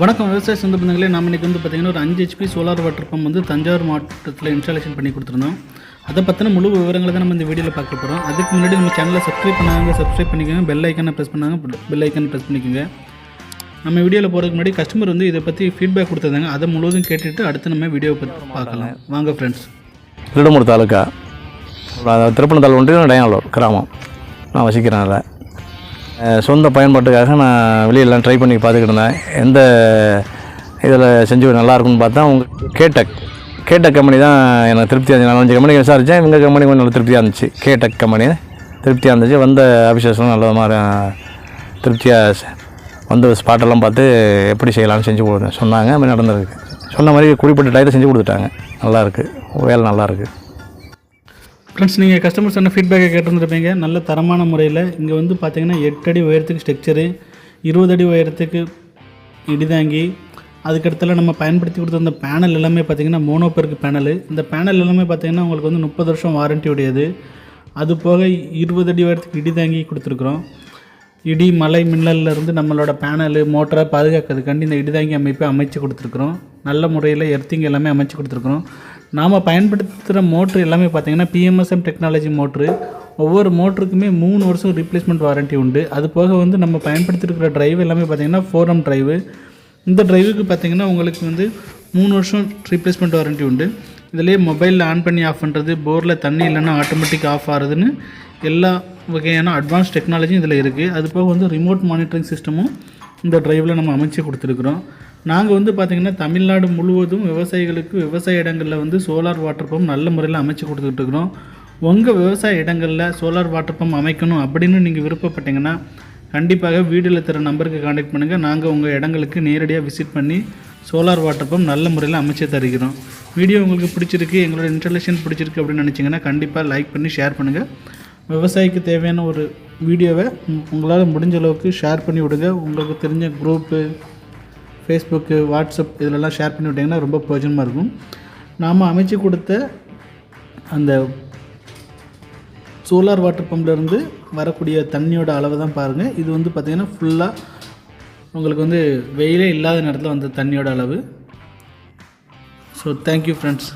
வணக்கம். விவசாய சொந்த பந்தங்களே நம்ம இன்றைக்கி வந்து பார்த்திங்கன்னா ஒரு அஞ்சு ஹெச்பி சோலார் வாட்டர் பம்ப் வந்து தஞ்சாவூர் மாவட்டத்தில் இன்ஸ்டாலேஷன் பண்ணி கொடுத்துருந்தோம். அதை பற்றின முழு விவரங்களை தான் நம்ம இந்த வீடியோவில் பார்க்க போகிறோம் அதுக்கு முன்னாடி நம்ம சேனலை சப்ஸ்கிரைப் பண்ணாங்க சப்ஸ்கிரைப் பண்ணிக்கோங்க. பெல் ஐக்கானை ப்ரெஸ் பண்ணாங்க பெல் ஐக்கானை ப்ரெஸ் பண்ணிக்கோங்க. நம்ம வீடியோவில் போகிறதுக்கு முன்னாடி கஸ்டமர் வந்து இதை பற்றி ஃபீட்பேக் கொடுத்துருந்தாங்க. அதை முழுவதும் கேட்டுட்டு அடுத்து நம்ம வீடியோவை பற்றி பார்க்கலாம். வாங்க ஃப்ரெண்ட்ஸ் திருடமூர் தாலுக்கா அதாவது திருப்பணத்தால் ஒன்றியம் டயனலூர் கிராமம். நான் வசிக்கிறேன் அதில். சொந்த பயன்பாட்டுக்காக நான் வெளியெல்லாம் ட்ரை பண்ணி பார்த்துக்கிட்டு இருந்தேன். எந்த இதில் செஞ்சு நல்லாயிருக்குன்னு பார்த்தா உங்கள் கேடெக் கேடெக் கம்பெனி தான் எனக்கு திருப்தியாக இருந்துச்சு. நாலஞ்சு கம்பெனி விசாரித்தேன் இவங்க கம்பெனி கொஞ்சம் நல்லா திருப்தியாக இருந்துச்சு. கேடெக் கம்பெனி திருப்தியாக இருந்துச்சு. வந்த ஆஃபீஸர்ஸ்லாம் நல்ல மாதிரி திருப்தியாக வந்த வந்து ஸ்பாட்டெல்லாம் பார்த்து எப்படி செய்யலாம்னு செஞ்சு கொடுத்தேன். சொன்னாங்க அப்படி நடந்திருக்கு. சொன்ன மாதிரி குறிப்பிட்ட டயத்தை செஞ்சு கொடுத்துட்டாங்க. நல்லாயிருக்கு வேலை நல்லாயிருக்கு ஃப்ரெண்ட்ஸ் நீங்கள் கஸ்டமர் சொன்ன ஃபீட்பேக்கை கேட்டிருந்துருப்பீங்க. நல்ல தரமான முறையில். இங்கே வந்து பார்த்தீங்கன்னா எட்டு அடி உயரத்துக்கு ஸ்ட்ரக்சரு இருபது அடி உயரத்துக்கு இடிதாங்கி அதுக்கடுத்தால நம்ம பயன்படுத்தி கொடுத்த அந்த பேனல் எல்லாமே பார்த்தீங்கன்னா மோனோபெருக்கு பேனல் இந்த பேனல் எல்லாமே பார்த்தீங்கன்னா உங்களுக்கு வந்து முப்பது வருஷம் வாரண்ட்டி உடையது. அது போக இருபது அடி உயரத்துக்கு இடிதாங்கி கொடுத்துருக்குறோம். இடி மலை மின்னல்ல இருந்து நம்மளோட பேனலு மோட்டரை பாதுகாக்கிறதுக்காண்டி இந்த இடிதாங்கி அமைப்பை அமைச்சு கொடுத்துருக்குறோம். நல்ல முறையில் எர்த்திங் எல்லாமே அமைச்சு கொடுத்துருக்குறோம். நாம் பயன்படுத்துகிற மோட்ரு எல்லாமே பார்த்தீங்கன்னா பிஎம்எஸ்எம் டெக்னாலஜி மோட்ரு. ஒவ்வொரு மோட்டருக்குமே மூணு வருஷம் ரீப்ளேஸ்மெண்ட் வாரண்ட்டி உண்டு. அது போக வந்து நம்ம பயன்படுத்திருக்கிற டிரைவ் எல்லாமே பார்த்தீங்கன்னா ஃபோரம் டிரைவு இந்த டிரைவுக்கு பார்த்தீங்கன்னா உங்களுக்கு வந்து மூணு வருஷம் ரீப்ளேஸ்மெண்ட் வாரண்ட்டி உண்டு. இதுலேயே மொபைலில் ஆன் பண்ணி ஆஃப் பண்ணுறது போரில் தண்ணி இல்லைன்னா ஆட்டோமேட்டிக் ஆஃப் ஆகுதுன்னு எல்லா வகையான அட்வான்ஸ் டெக்னாலஜியும் இதில் இருக்குது அது போக வந்து ரிமோட் மானிட்டரிங் சிஸ்டமும் இந்த டிரைவில் நம்ம அமைச்சு கொடுத்துருக்குறோம். நாங்கள் வந்து பார்த்திங்கன்னா தமிழ்நாடு முழுவதும் விவசாயிகளுக்கு விவசாய இடங்களில் வந்து சோலார் வாட்டர் பம்ப் நல்ல முறையில் அமைச்சு கொடுத்துட்ருக்குறோம் உங்கள் விவசாய இடங்களில் சோலார் வாட்டர் பம்ப் அமைக்கணும் அப்படின்னு நீங்கள் விருப்பப்பட்டீங்கன்னா கண்டிப்பாக வீடியோவில் தர நம்பருக்கு காண்டாக்ட் பண்ணுங்கள் நாங்கள் உங்கள் இடங்களுக்கு நேரடியாக விசிட் பண்ணி சோலார் வாட்டர் பம்ப் நல்ல முறையில் அமைச்சு தருகிறோம். வீடியோ உங்களுக்கு பிடிச்சிருக்கு எங்களோட இன்ஸ்டாலேஷன் பிடிச்சிருக்கு அப்படின்னு நினச்சிங்கன்னா கண்டிப்பாக லைக் பண்ணி ஷேர் பண்ணுங்கள் விவசாயிக்கு தேவையான ஒரு வீடியோவை உங்களால் முடிஞ்ச அளவுக்கு ஷேர் பண்ணி விடுங்க. உங்களுக்கு தெரிஞ்ச குரூப்பு ஃபேஸ்புக்கு வாட்ஸ்அப் இதிலெல்லாம் ஷேர் பண்ணி விட்டிங்கன்னா ரொம்ப பிரயோஜனமாக இருக்கும். நாம் அமைச்சு கொடுத்த அந்த சோலார் வாட்டர் பம்ப்லேருந்து வரக்கூடிய தண்ணியோட அளவு தான் பாருங்கள் இது வந்து பார்த்திங்கன்னா ஃபுல்லாக உங்களுக்கு வந்து வெயிலே இல்லாத நேரத்தில் வந்த தண்ணியோட அளவு. So thank you friends